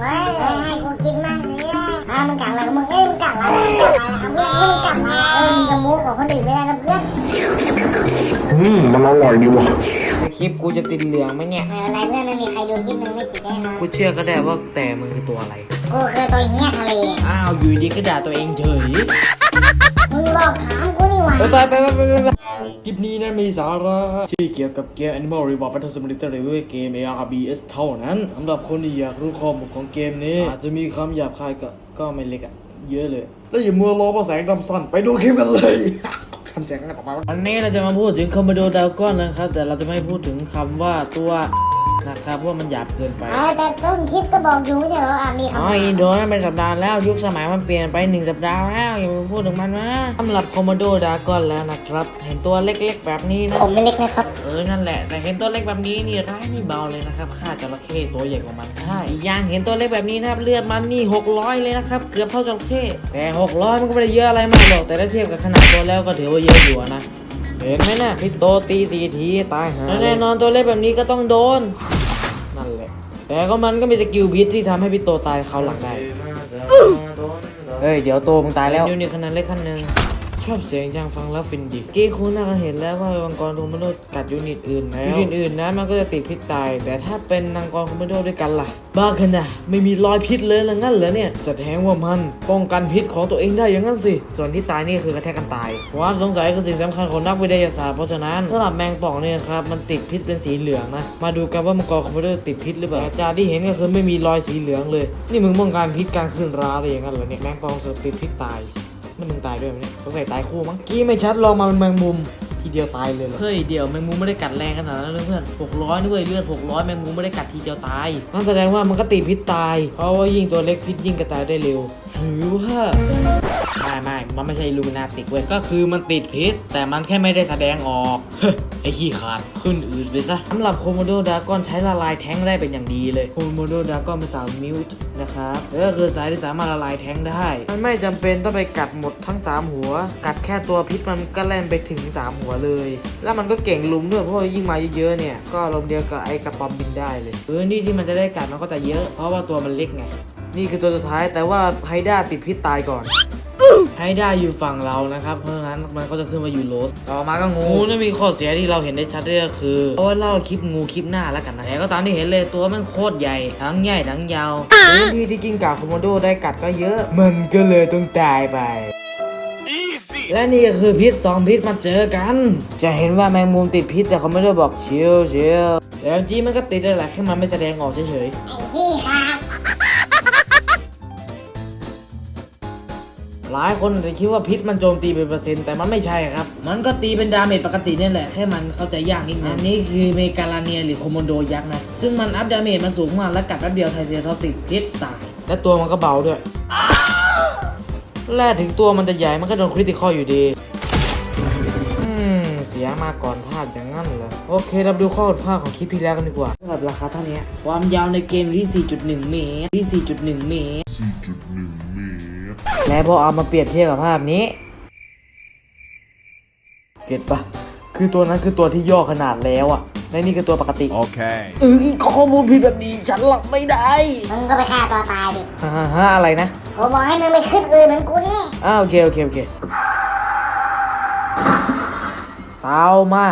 เฮ้ยเฮ้ยให้กูกินมั่งสิอ่ามึงกัดอะไรของมึงเอ้ยมึงกัดอะไรมึงกัดอะไรเอาเพื่อนมึงกัดอะไรเออมึงจะมูกของคนอื่นไม่ได้นะเพื่อนอืมมันอร่อยดีว่ะคลิปกูจะติดเหลืองไหมเนี่ยไม่เป็นไรเพื่อนไม่มีใครดูคลิปมึงไม่ติดแน่นอนกูเชื่อก็ได้ว่าแต่มึงคือตัวอะไรกูคือตัวเหี้ยทะเลอ้าวอยู่ดีก็ด่าตัวเองเฉยมึงหลอกถามกูนี่หว่าไปไปไปไปไปไป คลิปนี้นั้นมีสาระที่เกี่ยวกับเกม Animal Reward Battle Simulator หรือว่าเกม ARBS เท่านั้นสำหรับคนที่อยากรู้ข้อมูลของเกมนี้ อาจจะมีคำหยาบคายก็ก็ไม่เล็กอะเยอะเลย แล้วอย่ามัวรอเพราะแสงดำสั้นไปดูคลิปกันเลยคำแสงกันออกมาวันนี้เราจะมาพูดถึงคอมโบโดดาวก้อนนะครับ แต่เราจะไม่พูดถึงคำว่าตัว นะครับเพราะว่ามันหยาบเกินไปเออแต่ต้นคลิปก็บอกอยู่ไม่ใช่เหรออะมีคำอ๋อถามอินโดนั่นเป็นสัปดาห์แล้วยุคสมัยมันเปลี่ยนไปหนึ่งสัปดาห์แล้วอย่ามาพูดถึงมันนะสำหรับคอมโมโดดากอนแล้วนะครับ เห็นตัวเล็กๆแบบนี้นะ ผมไม่เล็กนะครับ เออ นั่นแหละ แต่เห็นตัวเล็กแบบนี้นี่ร้ายไม่เบาเลยนะครับฆ่าจระเข้ตัวใหญ่กว่ามันใช่อีกอย่างเห็นตัวเล็กแบบนี้นะครับ เลือดมันนี่ 600 เลยนะครับ เกือบเท่าจระเข้แต่ 600 มันก็ไม่ได้เยอะอะไรมากหรอก แต่ถ้าเทียบกับขนาดตัวแล้วก็ถือว่าเยอะอยู่อะนะ เห็นไหมนะพี่โตตีสี่ทีตายหาแน่นอนตัวเล็กแบบนี้ก็ต้องโดน นั่นแหละ แต่ก็มันก็มีสกิลพิษที่ทำให้พี่โตตายเขาหลังได้ เฮ้ย เดี๋ยวโตมึงตายแล้วนิวนิวขนาดเล็กขั้นหนึ่ง ชอบเสียงจังฟังแล้วฟินดิกี้คุณน่าจะเห็นแล้วว่ามังกรคอมโมโดกัดยูนิตอื่นแล้วยูนิตอื่นนะมันก็จะติดพิษตาย แต่ถ้าเป็นนางกรคอมโมโดด้วยกันล่ะ บ้าขนาดไม่มีรอยพิษเลยละงั้นเหรอเนี่ยแสดงว่ามันป้องกันพิษของตัวเองได้อย่างนั้นสิ ส่วนที่ตายนี่คือกระแทกกันตายความสงสัยคือสิ่งสำคัญของนักวิทยาศาสตร์เพราะฉะนั้นสำหรับแมงป่องเนี่ยครับมันติดพิษเป็นสีเหลืองนะมาดูกันว่ามังกรคอมโมโดติดพิษหรือเปล่าอาจารย์ที่เห็นก็คือไม่มีรอยสีเหลืองเลย นี่มึงป้องกันพิษการขึ้นราอะไรอย่างนั้นเหรอเนี่ยแมงป่องสุดติดพิษตาย นั่นมึงตายด้วยไหมเนี่ยสงสัยตายคู่มั้งกี้ไม่ชัดลองมาเป็นแมงมุม ทีเดียวตายเลยเหรอเฮ้ยเดี๋ยวแมงมุมไม่ได้กัดแรงขนาดนั้นเลยเพื่อน600ด้วยเลือด600แมงมุมไม่ได้กัดทีเดียวตาย นั่นแสดงว่ามันก็ติดพิษตาย เพราะว่ายิ่งตัวเล็กพิษยิ่งกระจายได้เร็วหรือว่า ไม่ไม่มันไม่ใช่ลูมินาติกเว้ย ก็คือมันติดพิษ แต่มันแค่ไม่ได้แสดงออก ไอ้ขี้ขาด ขึ้นอื่นไปซะสำหรับโคโมโดดากอนใช้ละลายแท้งได้เป็นอย่างดีเลย โคโมโดดากอนเป็นสาวมิวต์นะครับ ก็คือสายที่สามารถละลายแท้งได้ มันไม่จำเป็นต้องไปกัดหมดทั้ง 3 หัว กัดแค่ตัวพิษมันก็แล่นไปถึง 3 หัวเลย แล้วมันก็เก่งลุมด้วยเพราะว่ายิ่งมาเยอะๆเนี่ย ก็ลมณ์เดียวกับไอ้กระป๋อมบินได้เลยพื้นที่ที่มันจะได้กัดมันก็จะเยอะ เพราะว่าตัวมันเล็กไง นี่คือตัวสุดท้ายแต่ว่าไฮด้าติดพิษตายก่อน ไฮด้าอยู่ฝั่งเรานะครับ เพราะฉะนั้นมันก็จะขึ้นมาอยู่โรสต่อมาก็งูนั่นมีข้อเสียที่เราเห็นได้ชัดเลยก็คือเพราะว่าเล่าคลิปงูคลิปหน้าแล้วกันนะแต่ก็ตามที่เห็นเลยตัวมันโคตรใหญ่ ทั้งใหญ่ทั้งยาวพื้นที่ที่กินกาโคโมโดได้กัดก็เยอะ มันก็เลยต้องตายไปและนี่ก็คือพิษสองพิษมาเจอกัน จะเห็นว่าแมงมุมติดพิษแต่เขาไม่ได้บอกเชียวเชียวแต่จริงๆมันก็ติดได้แหละแค่มันไม่แสดงออกเฉยๆไอ้ขี้ครั หลายคนอาจจะคิดว่าพิษมันโจมตีเป็นเปอร์เซ็นต์แต่มันไม่ใช่ครับ มันก็ตีเป็นดาเมจปกตินี่แหละแค่มันเข้าใจยากนิดนึงอันนี้คือเมกาลาเนียหรือโคโมโดยักษ์นะ ซึ่งมันอัพดาเมจมาสูงมากแล้วกัดแป๊บเดียวไทเซอร์ท็อปติดพิษตาย และตัวมันก็เบาด้วย แล่ถึงตัวมันจะใหญ่มันก็โดนคริติคอลอยู่ดีอืมเสียมาก่อนพลาดอย่างนั้นเหรอโอเคเรามาดูข้อผิดพลาดของคลิปที่แล้วกันดีกว่าสำหรับราคาเท่านี้ความยาวในเกมที่ 4.1 เมตรที่ 4.1 เมตร และพอเอามาเปรียบเทียบกับภาพนี้ เก็ตปะคือตัวนั้นคือตัวที่ย่อขนาดแล้วอะและนี่คือตัวปกติ Okay. เออข้อมูลผิดแบบนี้ฉันรับไม่ได้มึงก็ไปฆ่าตัวตายดิฮ่าฮ่าฮ่าอะไรนะกูบอกให้มึงไปขึ้นอื่นเหมือนกูนี่อ้าวโอเคโอเคโอเคสาวมา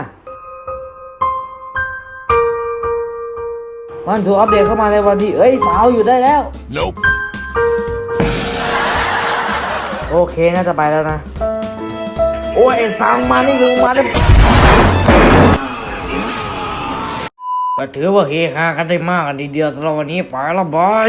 มันถูกอัปเดตเข้ามาในวันที่เอ้ยสาวอยู่ได้แล้ว Nope. โอเคน่าจะไปแล้วนะ โอ้ยไอ้สังมานี่ลงมาได้ก็ถือว่าเฮฮากันได้มากกันทีเดียวสำหรับวันนี้ไปละบาย